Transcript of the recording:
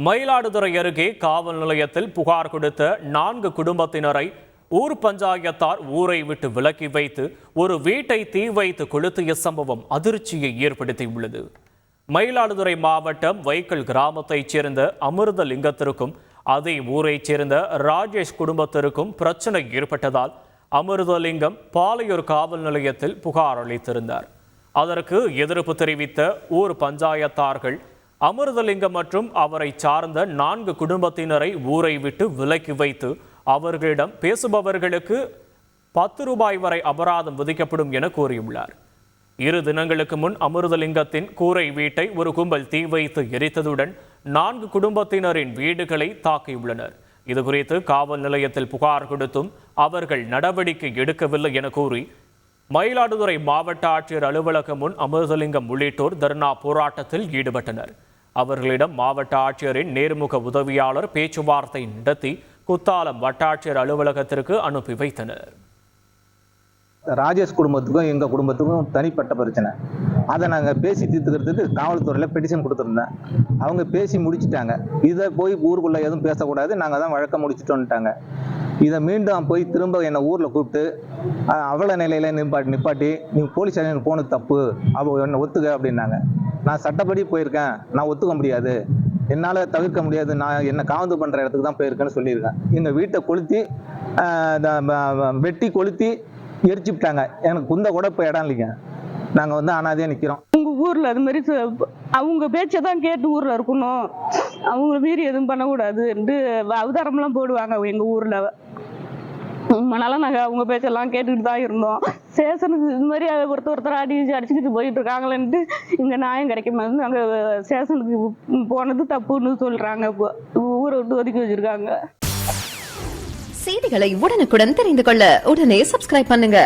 மயிலாடுதுறை அருகே காவல் நிலையத்தில் புகார் கொடுத்த நான்கு குடும்பத்தினரை ஊர் பஞ்சாயத்தார் ஊரை விட்டு விலக்கி வைத்து ஒரு வீட்டை தீ வைத்து கொளுத்திய சம்பவம் அதிர்ச்சியை ஏற்படுத்தியுள்ளது. மயிலாடுதுறை மாவட்டம் வைக்கல் கிராமத்தைச் சேர்ந்த அமிர்தலிங்கத்திற்கும் அதே ஊரைச் சேர்ந்த ராஜேஷ் குடும்பத்திற்கும் பிரச்சனை ஏற்பட்டதால் அமிர்தலிங்கம் பாலையூர் காவல் நிலையத்தில் புகார் அளித்திருந்தார். அதற்கு எதிர்ப்பு தெரிவித்த ஊர் பஞ்சாயத்தார்கள் அமிர்தலிங்கம் மற்றும் அவரை சார்ந்த நான்கு குடும்பத்தினரை ஊரை விட்டு விலக்கி வைத்து அவர்களிடம் பேசுபவர்களுக்கு பத்து ரூபாய் வரை அபராதம் விதிக்கப்படும் என கூறியுள்ளார். இரு தினங்களுக்கு முன் அமிர்தலிங்கத்தின் கூரை வீட்டை ஒரு கும்பல் தீ வைத்து எரித்ததுடன் நான்கு குடும்பத்தினரின் வீடுகளை தாக்கியுள்ளனர். இதுகுறித்து காவல் நிலையத்தில் புகார் கொடுத்தும் அவர்கள் நடவடிக்கை எடுக்கவில்லை என கூறி மயிலாடுதுறை மாவட்ட ஆட்சியர் அலுவலகம் முன் அமிர்தலிங்கம் உள்ளிட்டோர் தர்ணா போராட்டத்தில் ஈடுபட்டனர். அவர்களிடம் மாவட்ட ஆட்சியரின் நேர்முக உதவியாளர் பேச்சுவார்த்தை நடத்தி குத்தாலம் வட்டாட்சியர் அலுவலகத்திற்கு அனுப்பி வைத்தனர். ராஜேஷ் குடும்பத்துக்கும் எங்கள் குடும்பத்துக்கும் தனிப்பட்ட பிரச்சனை. அதை நாங்கள் பேசி தீர்த்துக்கிறதுக்கு காவல்துறையில் பெட்டிஷன் கொடுத்துருந்தேன். அவங்க பேசி முடிச்சிட்டாங்க. இதை போய் ஊருக்குள்ளே எதுவும் பேசக்கூடாது நாங்கள் தான் வழக்கம் முடிச்சிட்டோன்ட்டாங்க. இதை மீண்டும் போய் திரும்ப என்னை ஊரில் கூப்பிட்டு அஹ், அவல நிலையில் நிப்பாட்டி நிப்பாட்டி நீ போலீஸ் ஸ்டேஷனுக்கு போனது தப்பு அவ என்னை ஒத்துக்க அப்படின்னாங்க. நான் சட்டப்படி போயிருக்கேன். நான் ஒத்துக்க முடியாது. என்னால் தவிர்க்க முடியாது. நான் என்னை காவந்து பண்ணுற இடத்துக்கு தான் போயிருக்கேன்னு சொல்லியிருக்கேன். எங்கள் வீட்டை கொளுத்தி இந்த, வெட்டி கொளுத்தி எரிச்சு விட்டாங்க எனக்கு குந்த கூட இப்போ இடம் இல்லைங்க. நாங்கள் வந்து அனாதையாக நிற்கிறோம் உங்கள் ஊரில் அது மாதிரி அவங்க பேச்சை தான் கேட்டு ஊரில் இருக்கணும். அவங்க மீறி எதுவும் பண்ணக்கூடாதுன்ட்டு அவதாரம்லாம் போடுவாங்க எங்கள் ஊரில். மணால நாங்கள் அவங்க பேச்செல்லாம் கேட்டுக்கிட்டு தான் இருந்தோம். ஸ்டேஷனுக்கு இது மாதிரி ஒருத்தர் ஒருத்தர் அடி அடிச்சுக்கிட்டு போயிட்டு இருக்காங்களேன்ட்டு இங்க நியாயம் கிடைக்க மாதிரி நாங்க ஸ்டேஷனுக்கு போனது தப்புன்னு சொல்றாங்க. இப்போ ஊரை விட்டு ஒதுக்கி வச்சிருக்காங்க. செய்திகளை உடனுக்குடன் தெரிந்து கொள்ள உடனே சப்ஸ்கிரைப் பண்ணுங்க.